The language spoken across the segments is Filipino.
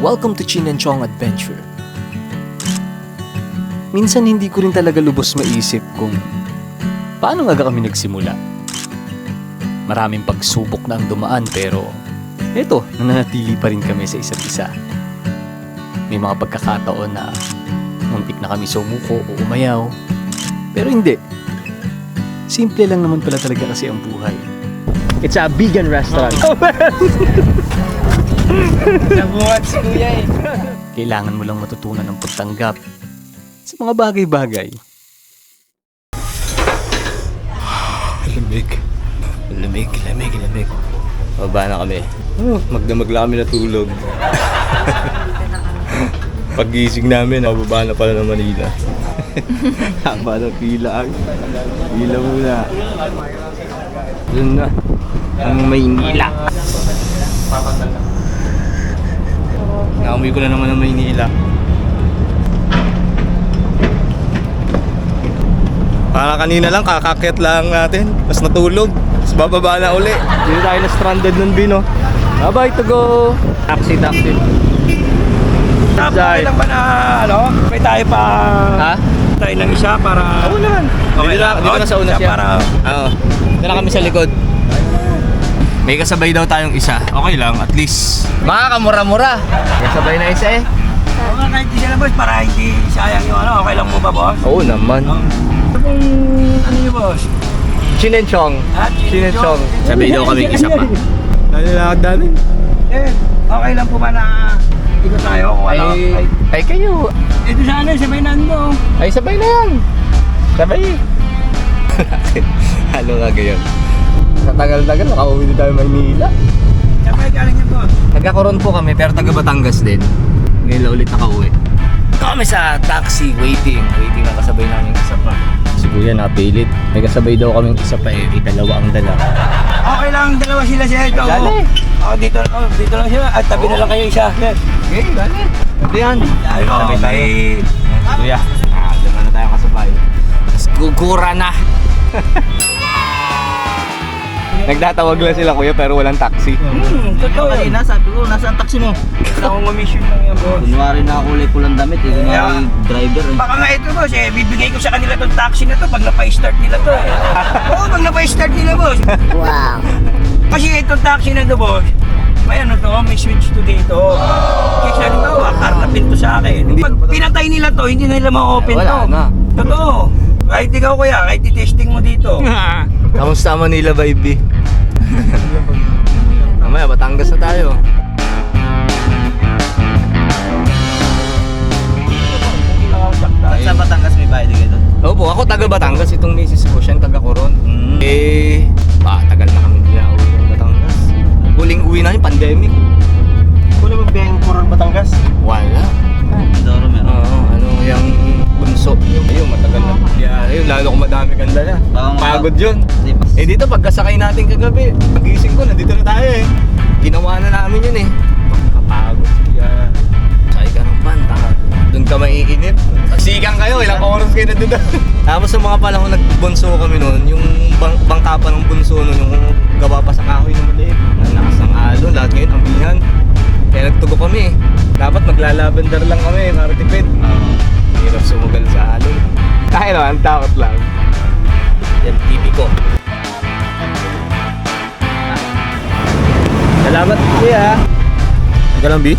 Welcome to Chin and Chong Adventure. Minsan hindi ko rin talaga lubos maisip kung paano nga kami nagsimula. Maraming pagsubok na ang dumaan pero eto, nananatili pa rin kami sa isa't isa. May mga pagkakataon na muntik na kami sumuko o umayaw. Pero hindi. Simple lang naman pala talaga kasi ang buhay. It's a vegan restaurant. Nabuhat si kuya eh. Kailangan mo lang matutunan ng pagtanggap sa mga bagay-bagay. Lamig. Lamig, lamig, lamig. Baba na kami. Oh, magdamag lang kami natulog. Paggising namin, nababa na pala ng Manila. Haba ng pila. Pila muna. Yun na. Ang Maynila. Nauwi ko na naman ng Maynila. Para kanina lang, kakakyat lang natin. Tapos natulog. Tapos bababa na uli. Hindi tayo na stranded nun, Bino. Bye-bye to go. Taxi, taxi. Tapos lang ba na ano? May tayo pa Ha? tayo ng isa para Oo naman. Okay dito, na, dito na sa una Siya siya. para- Oo. Dito na kami sa likod. May kasabay daw tayong isa. Okay lang, at least. Makakamura-mura. Kasabay na isa eh. Oo nga kahit di siya na boss para hindi sayang yung ano. Okay lang mo ba boss? Oo naman. Ano pong ano yung boss? Chin and Chong. Ha? Chin and Chong. Sabay daw kami isa pa. Nalalakad namin. Eh, okay lang po ba na ikot tayo kung ano? Ay, ay kayo. Ito sa ano, sabay na ano. Ay, sabay na yan. Sabay. ano nga gayon? Sa tagal-tagal, makauwi din tayo Maynila. Sabay galing yan boss. Taga-Coron po kami, pero taga Batangas din. Ngayon lang ulit nakauwi. Kami sa taxi, waiting. Waiting na kasabay namin isa pa. Si Kuya napilit. May kasabay daw kaming isa pa eh. Dalawa ang dala. Okay lang, dalawa sila siya ito. Dali. Oh, dito, oh, dito lang sila. At tabi na lang kayo isa. Yes. Okay, dali. Ito yan. Ay, oh, Sabay tayo. Kuya, ah, dama na tayo kasabay. Gugura na. Nagtatawag lang sila kuya pero walang taxi. Hmm, totoo yun. Kanina sabi ko, nasaan taxi mo? Wala akong commission lang yan, boss. Kunwari na kulay pulang damit, eh. Kunwari Yeah. driver, eh. Baka nga ito, boss, eh, bibigay ko sa kanila tong taxi na to pag napa-start nila to. Eh. Oo, pag napa-start nila, boss. Wow! Kasi itong taxi na to, boss, may ano to, may switch to dito. Kasi halimbawa, karnapin to sa akin. Pag pinatay nila to, hindi nila ma-open Wala to. na. Totoo. Kahit ikaw kuya, kahit i-testing mo dito. Kamusta Manila baby? Mamaya Batangas na tayo. Sa Batangas may kayo doon? Opo, ako taga Batangas, itong misis ko, siyang taga Coron. Mm. Eh, ba, tagal na kami hindi na ng Batangas. Huling uwi na yung pandemic. Wala mo biyang Coron Batangas? Wala. Mindoro meron. Oo, ano, yung bunso. Ayun, matagal na. Yeah, ayun, lalo kung madami. Baka mga- Pagod yun. Eh dito, pagkasakay natin kagabi, pagising ko, nandito na tayo eh. Ginawa na namin yun eh. Kapagod. Yeah. Sakay ka ng van. Doon ka maiinip. Sigang kayo, ilang oras kayo na doon. Tapos sa mga panahon nagbunso kami noon, yung bang bangka pa ng bunso noon, yung gawa pa sa kahoy na maliit. Ang lakas ng alon, lahat ngayon, ambihan. Kaya nagtugo kami. Dapat maglalavender lang kami para tipid. Hirap sumugal sa alon. Kaya naman, takot lang. Yan, TV ko. Salamat, kuya. Ika lang, B?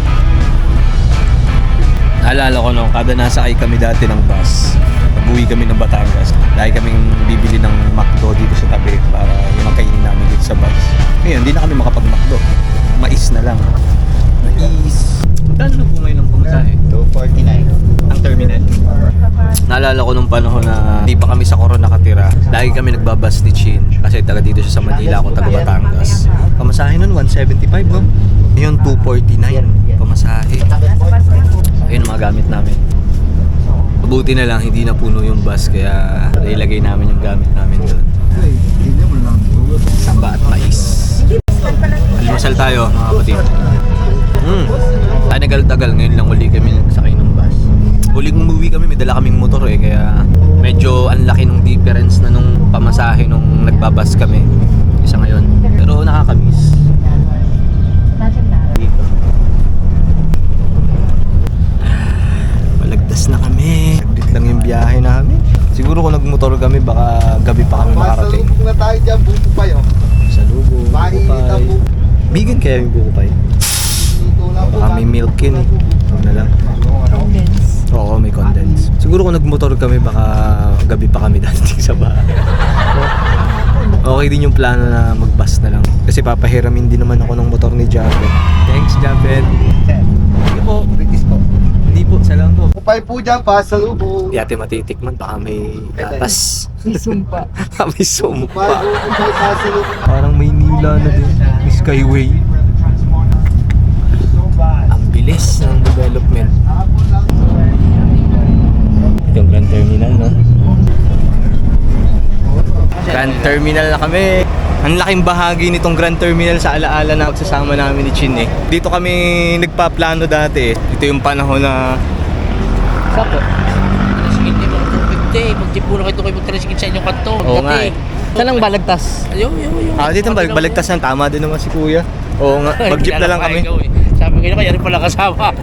Naalala ko nung kada nasakay kami dati ng bus, pag-uwi kami ng Batangas, dahil kaming bibili ng McDo dito sa tabi para yung ang kainin namin dito sa bus. Ngayon, hindi na kami makapag-McDo. Mais na lang. Mais. Saan na po ngayon ang pumasahe? 249. Ang terminal. Naalala ko nung panahon na di pa kami sa Coron nakatira. Lagi kami nagbabas ni Chin kasi taga dito siya sa Manila, ako taga Batangas. Pamasahe nun 175 no? Ngayon 249 pamasahe. Ayun mga gamit namin. Mabuti na lang hindi na puno yung bus kaya ilagay namin yung gamit namin doon. Samba at mais. Almusal tayo mga kapatid. Mm. Ay, nagal-tagal. Ngayon lang uli kami nagsakay ng bus. Huling umuwi kami, may dala kaming motor eh. Kaya medyo ang laki nung difference na nung pamasahe nung nagbabas kami. Isa ngayon. Pero nakakamiss. Dito. Malagtas na kami. Saglit lang yung biyahe namin. Siguro kung nagmotor kami, baka gabi pa kami makarating. Masalubong na tayo dyan, buko pa yun. Salubong, buko kaya yung buko pa? Baka may milk yun eh. Ano na lang. Oo, may condense. Siguro kung nagmotor kami, baka gabi pa kami dating sa bahay. okay din yung plano na mag-bus na lang. Kasi papahiramin din naman ako ng motor ni Jabet. Thanks, Jabet. Hindi po. British po. Hindi po, salamat po. Bukupay po dyan, pasalubong. Di ate matitikman, baka may gatas. May sumpa. Baka may sumpa. pasalubong. Parang may nila na din. May skyway. Ang bilis ng development. Ito yung Grand Terminal, no? Grand Terminal na kami. Ang laking bahagi nitong Grand Terminal sa alaala na magsasama namin ni Chin eh. Dito kami nagpaplano dati. Ito yung panahon na... Tricycle din mga 250. Pag di po na kayo kayo mag-tricycle sa inyong kanto. Oo nga eh. Saan ang balagtas? Ayaw, ayaw, ayaw. Ah, dito balik baligtas ng tama din naman si Kuya. Oo nga, mag-jeep na lang kami. Na kaya rin pala kasama.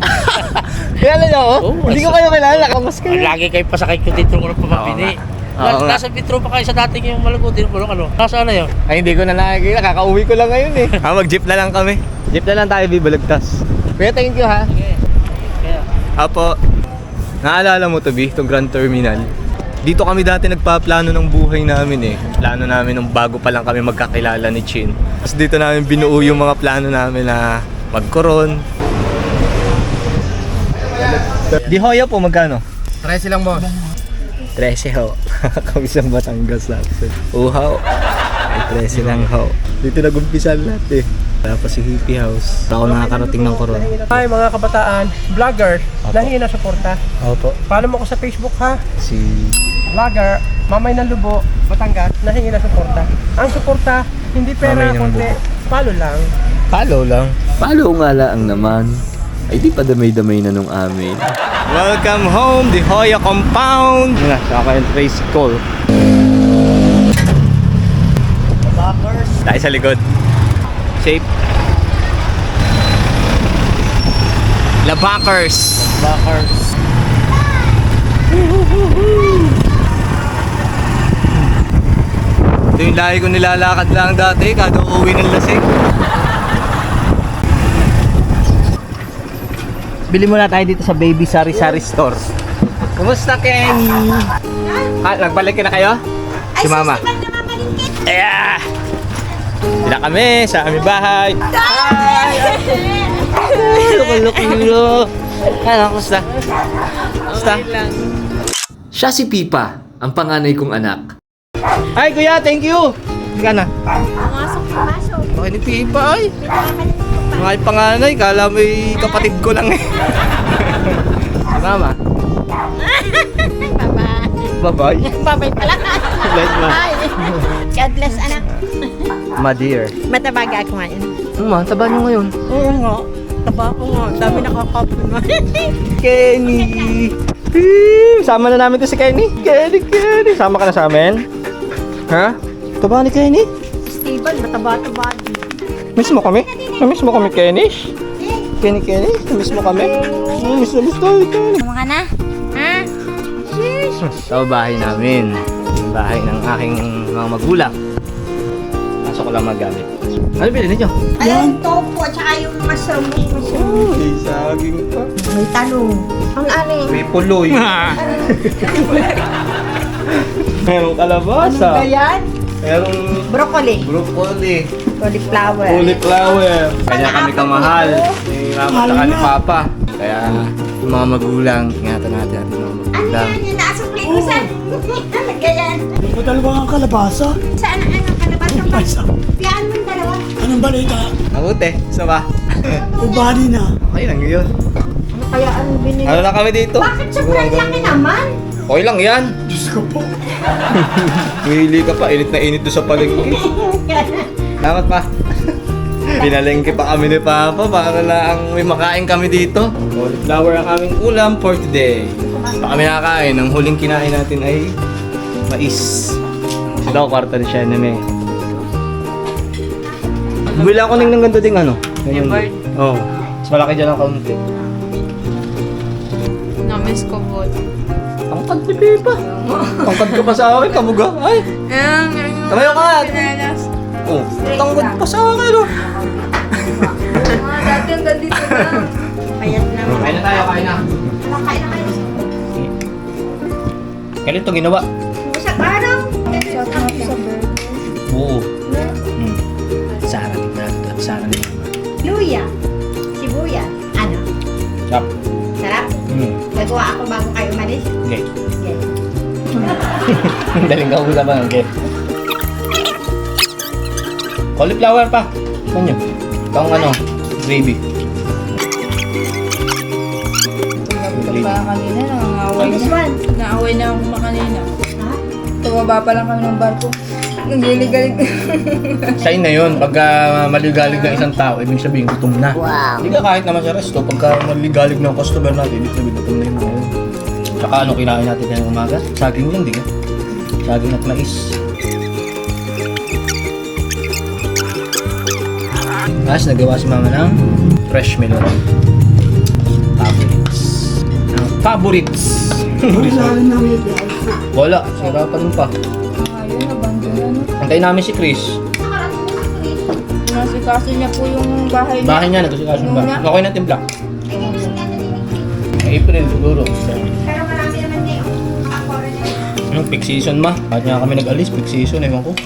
Kilala niyo ako? Oo, Hindi ko kayo kilala, kamas kayo. Lagi kayo pasakay ko dito ng pamabini. Oo nga. Nasa vitro pa kayo sa dating yung malagutin mo ano? Nasaan na yun? Ay, hindi ko na nakikita. Kakauwi ko lang ngayon eh. Ah, mag-jeep na lang kami. Jeep na lang tayo, bibalagtas. Kuya, thank you ha. Sige. Kaya, Apo, naalala mo to, B, itong Grand Terminal. Dito kami dati nagpaplano ng buhay namin eh. Plano namin nung bago pa lang kami magkakilala ni Chin. Tapos dito namin binuo yung mga plano namin na magkoron. Di Hoya po, magkano? 13 lang boss. 13 ho. Kami sa Batangas lang. Uhaw. Ay 13 lang ho. Dito nag-umpisa lahat eh. Tapos si Hippie House. Ako nakakarating ng koron. Hi mga kabataan, vlogger, nahingi na suporta. Opo. Follow mo ko sa Facebook ha. Si... Vlogger, Mamay ng Lubo, Batangas, nahingi na suporta. Ang suporta, hindi pera, Mamay ng kundi Lubo. follow lang. Follow lang. Palo nga laang naman. Ay di pa damay-damay na nung amin. Welcome home, the Hoya Compound. Nga, saka yung tricycle. Tayo sa likod. Safe. Labakers. Labakers. Ito yung lahi ko nilalakad lang dati, kada uuwi ng lasing. Bili muna tayo dito sa Baby Sari Sari Store. Kumusta, Ken? Ah, nagbalik ka na kayo? Si Mama. Yeah! Sila kami sa aming bahay. Hi! Lukulukilo. Ano, kumusta? Kumusta? Siya si Pipa, ang panganay kong anak. Ay, kuya, thank you! Hindi ka na. Pumasok, pumasok. Bakit ni Pipa, ay? Pinakalit ko pa. Mga panganay, kala mo yung kapatid ko lang eh. si Mama. Bye-bye. Bye-bye. Bye-bye pala. Bless ma. Bye. God bless, anak. Ma dear. Matabaga ako ngayon. Ma, taba nyo ngayon. Oo nga. Taba ko nga. Dami nakakapin mo. Kenny! Sama na namin to si Kenny. Kenny, Kenny. Sama ka na sa amin? Ha? Taba ni Kenny? Stable, mataba-taba. Miss mo kami? Miss mo kami, Kenny? Kenny, Kenny? Miss mo kami? Mm, Miss na miss tayo, Kenny. Mga na? Ha? Sa bahay namin. Yung bahay ng aking mga magulang. Pasok ko lang magamit. Ano bilhin ninyo? Ayan, tofu at saka yung mushroom. mushroom. May saging pa. May talong. Ang ano yun? May puloy. Merong kalabasa. Ano ba yan? Merong Broccoli. broccoli. Cauliflower. Cauliflower. Kanya kami kamahal. Ni mama at ni papa. Kaya yung mga magulang, ingatan natin ating mga Ano magulang. yan? Yung nasa plate ko saan? Ano ganyan? May dalawa kang kalabasa. Saan ang ano? Kalabasa pa? Isa. Piyaan mo dalawa. Anong balita? Mabuti. Isa ba? Ubani na. Okay lang yun. Ano kaya ang binili? Ano lang kami dito? Bakit sobrang laki naman? Okay lang yan. Diyos ko po. Mahili ka pa. Init na init doon sa palengke. Salamat pa. Pinalengke pa kami ni Papa para lang may makain kami dito. Cauliflower ang aming ulam for today. Pa kami nakakain. Ang huling kinain natin ay mais. Ito, kwarta ni siya na may. Bili ako ng ganito ding ano. Yung bird? Oo. Mas malaki dyan ang kaunti. Namiss ko po. Tangkad ni Pepa. Tangkad ka pa sa akin, kamuga. Ay, tumayo ka nga. Oh, tangkad pa sa akin, oh. Dati ang gandito lang. Payat naman. Kain na tayo, kain na. Makain na kayo. Kailan ito ginawa? Sa araw. Oo. Hmm. Sarah, tignan natin ito. Sarah na Luya. Sibuyas. Ano? Chop. Sarap. Hmm. Gagawa ako bago kayo umalis. Okay. Yes. Daling ka usapan, okay. Cauliflower pa. Saan nyo? Itong ano, gravy. Tulog pa kanina, nangangaway This na. one. Naaway na ako kanina. Ha? Tumaba pa lang kami ng barko. Nagliligalig. Sign na yun. Pagka maligalig ng isang tao, ibig sabihin gutom na. Wow. Hindi ka kahit naman sa resto, pagka maligalig ng customer natin, ibig sabihin gutom na yun. Tsaka ano kinain natin ngayong umaga? Saging yun, di ka? Saging at mais. Tapos nagawa si mama ng fresh melon. Favorites. Ang favorites. Wala sira pa? Antayin namin si Chris. Nasikaso niya po yung bahay niya. Bahay niya, nagkasikaso ba? Muna. Okay na timpla. April siguro. Pero marami naman na yung. Yung peak season ma. Bakit nga kami nag-alis? Peak season, ewan ko.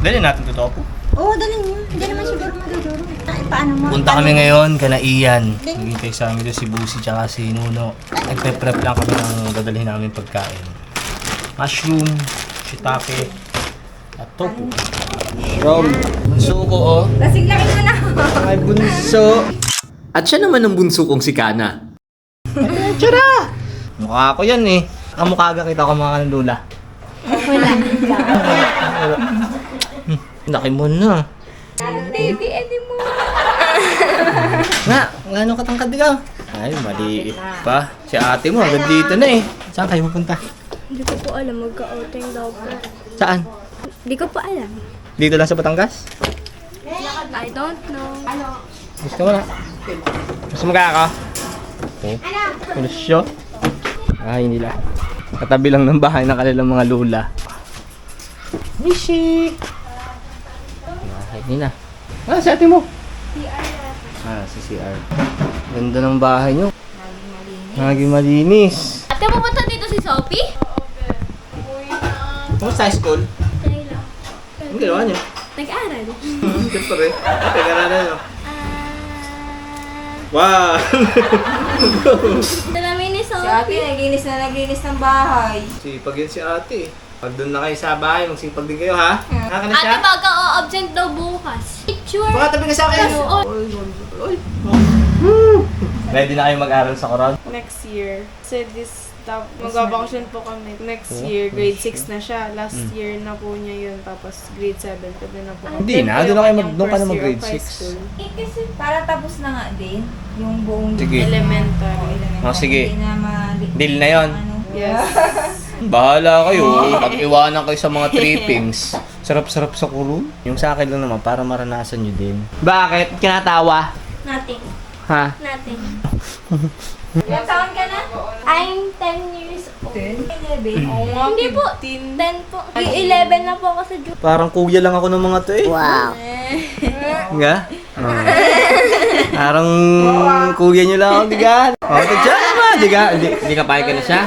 Dali natin totoo po. Oo, dali mo. Hindi naman siguro maduduro. Ay, paano mo? Punta kami ngayon, kana Ian. Naghihintay sa amin doon si Busi tsaka si Nuno. Nagpe-prep lang kami ng dadalhin namin pagkain. Mushroom, shiitake, at tofu. From bunso ko oh. Lasing laki mo na. Ay bunso. At siya naman ang bunso kong si Kana. Tara! Mukha ko yan eh. Kamukha ka kita ko mga kanulula. Wala. Laki mo na. Baby, mo. Nga, ngano katangkad ka? Ay, maliit pa. Si ate mo, agad dito na eh. Saan kayo pupunta? Hindi ko po alam. Magka-outing daw po. Saan? Hindi ko po alam. Dito lang sa Batangas? I don't know. Gusto mo na? Gusto mo kaya ka? Okay. Siya. Ay, nila. Katabi lang ng bahay ng kanilang mga lula. Mishi! Nila. Ah, si ate mo. Ah, si CR. Ganda ng bahay nyo. Naging malinis. Ate, pupunta dito si Sophie? Kumusta high school? Kailan? Ang ginawa niyo? Nag-aral. Siyempre. Ate, ganaran nyo. Wow! Dalamin ni Si ate, Sophie. naginis na naginis ng bahay. Sipag yun si ate. Pag doon na kayo sa bahay, magsipag din kayo ha? Haka na siya? Ate, baka o-absent daw bukas. Picture. Baka tabi ka sa akin. Oo. Ready na kayo mag-aral sa koron? next year. So this, magbabakasyon po kami. Next year, grade 6 na siya. Last year na po niya yun. Tapos grade 7 pa din na po. Hindi na, doon na kayo mag- doon ka na mag grade First year of high 6. school. Eh, kasi para tapos na nga din yung buong Sige. Elementary. Oh, sige. Hindi na ma- Deal na yon. ano. Yes. Bahala kayo. Pag iwanan kayo sa mga trippings. Sarap-sarap sa kulon. Yung sa akin lang naman, para maranasan nyo din. Bakit? Kinatawa? Nothing. Ha? Nothing. Ilang taon ka na? I'm 10 years old. 11. Oo nga, Hindi po. 15. 10 po. 11 na po ako sa June. Parang kuya lang ako ng mga to eh. Wow. Nga? Ah. Parang kuya nyo lang ako, di ka? Oh, ito dyan naman, di ka? Di, di ka payag ka na siya?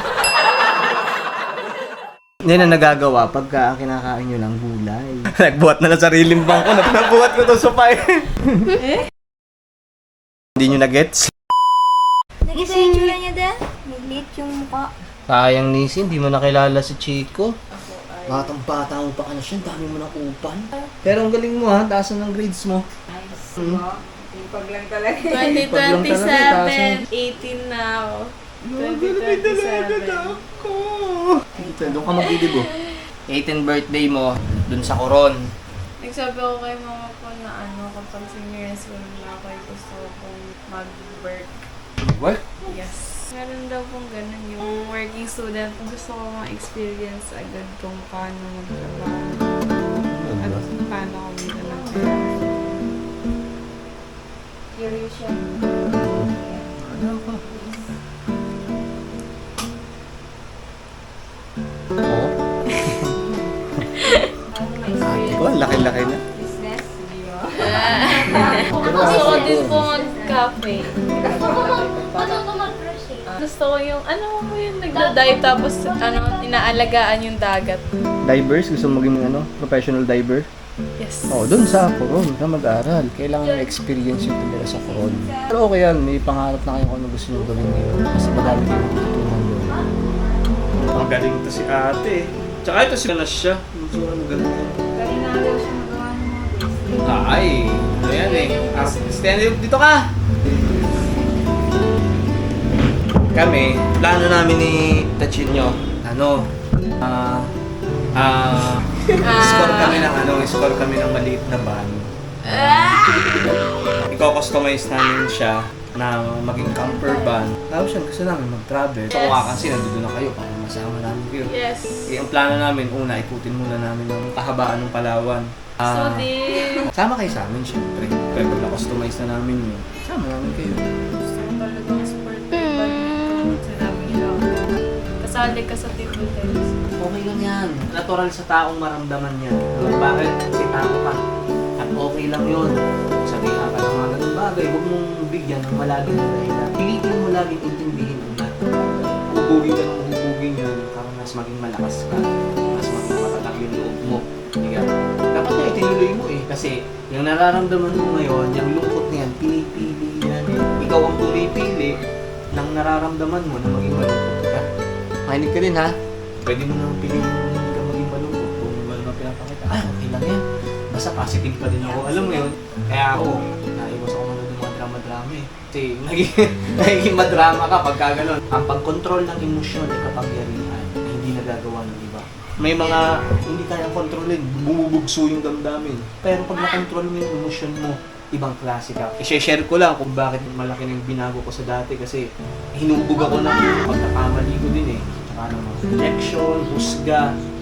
Hindi na nagagawa pagka kinakain nyo lang gulay. Nagbuhat na lang sariling bangko. Nabuhat ko to sa pay. Hindi nyo na-gets? Nag-isa yung tsura niya din. Nag-lit yung mukha. Sayang Nisi, hindi mo nakilala si Chico. Batang bata mo pa ka na siya, ang dami mo ng upan. Pero ang galing mo ha, taas na ng grades mo. Pag lang talaga. 2027. 18 na ako. 2027. Doon ka mag-idibo. 18th birthday mo, dun sa Coron. Nagsabi ako kay mama ko na ano, kapag senior high school na ako, gusto kong mag-work. Work? Yes. Meron daw pong ganun yung working student. Gusto ko ma-experience agad kung paano magtrabaho. At paano ako dito ng Curious siya. Gusto ko din po mag-cafe. Gusto ko yung, ano mo yung nagda-dive tapos ano, inaalagaan yung dagat. Divers, gusto mo maging ano, professional diver? Yes. Oh, doon sa Coron ka mag-aral. Kailangan may experience yung tumira sa Coron. Pero okay yan, may pangarap na kayo kung ano gusto nyo gawin ngayon. Kasi madami kayong matutunan doon. Ang galing to si ate. Tsaka ito si na siya. Medyo ano galing Ay, ayan eh. Ah, stand up dito ka! Kami, plano namin ni Tachinyo, ano, ah, ah, score kami ng ano, score kami ng maliit na van. Iko-customize namin siya na maging camper van. Tapos siya, gusto namin mag-travel. So, Yes. yes. kasi nandito na kayo, para masama namin kayo. Yes. Eh, ang plano namin, una, ikutin muna namin ang kahabaan ng Palawan. So Ah, din, Sama kayo sa amin, syempre. Pero na-customize na namin yun, sama namin kayo. Kasali ka sa table tennis. Okay lang yan. Natural sa taong maramdaman yan. Kung bakit si tao ka. At okay lang yun. Bagay, huwag mong bigyan ng malaging na dahilan. Pilitin mo laging intindihin ang lahat. Hubugin ka ng hubugin yun para mas maging malakas ka. Mas maging matatag yung loob mo. Diba? Dapat na itinuloy mo eh. Kasi yung nararamdaman mo ngayon, yung lungkot na yan, pinipili yan. Ikaw ang pumipili ng nararamdaman mo na maging malungkot ka. Makinig ka din ha. Pwede mo nang piliin na hindi ka maging malungkot kung wala na pinapakita. Ah, okay lang yan. Basta positive pa din ako. Alam mo yun? Kaya ako, naiwas drama-drama eh. Kasi naging, naging madrama ka pagka ganun. Ang pag-control ng emosyon ay kapangyarihan hindi nagagawa ng iba. May mga hindi kaya kontrolin, bumubugso yung damdamin. Pero pag na-control mo yung emosyon mo, ibang klase ka. I-share ko lang kung bakit malaki na yung binago ko sa dati kasi hinubog ako ng pagkakamali ko din eh. Tsaka ng rejection, husga.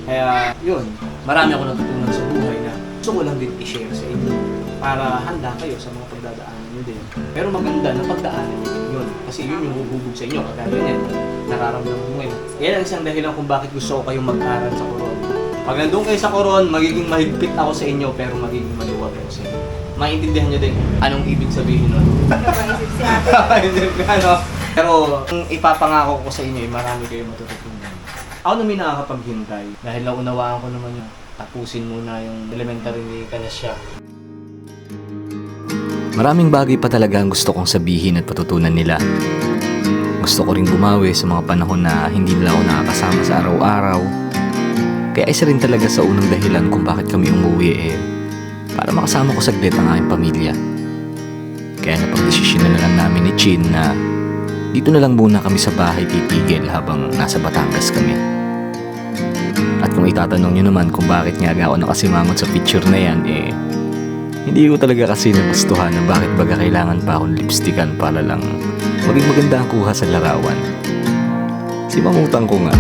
Kaya yun, marami ako natutunan sa buhay na gusto ko lang din i-share sa inyo para handa kayo sa mga pagdadaanan nyo din. Pero maganda na pagdaanan yun. Kasi yun yung hububog sa inyo. Kagaya yan, nararamdaman mo ngayon. Yan ang isang dahilan kung bakit gusto ko kayong mag-aral sa Coron. Pag nandun kayo sa Coron, magiging mahigpit ako sa inyo pero magiging maluwag ako sa inyo. Maintindihan nyo din anong ibig sabihin nun. Nakaisip si ate. Ano. Pero ang ipapangako ko sa inyo, eh, marami kayo matututunan. Ako naman nakakapaghintay dahil naunawaan ko naman yung tapusin muna yung elementary ka na siya. Maraming bagay pa talaga ang gusto kong sabihin at patutunan nila. Gusto ko rin bumawi sa mga panahon na hindi nila ako nakakasama sa araw-araw. Kaya isa rin talaga sa unang dahilan kung bakit kami umuwi eh, para makasama ko saglit ang aking pamilya. Kaya napag-desisyon na lang namin ni Chin na dito na lang muna kami sa bahay titigil habang nasa Batangas kami. At kung itatanong nyo naman kung bakit nga ako nakasimangot sa picture na yan, eh, hindi ko talaga kasi nagustuhan na bakit baga kailangan pa akong lipstickan para lang maging maganda ang kuha sa larawan. Si mamutang ko nga,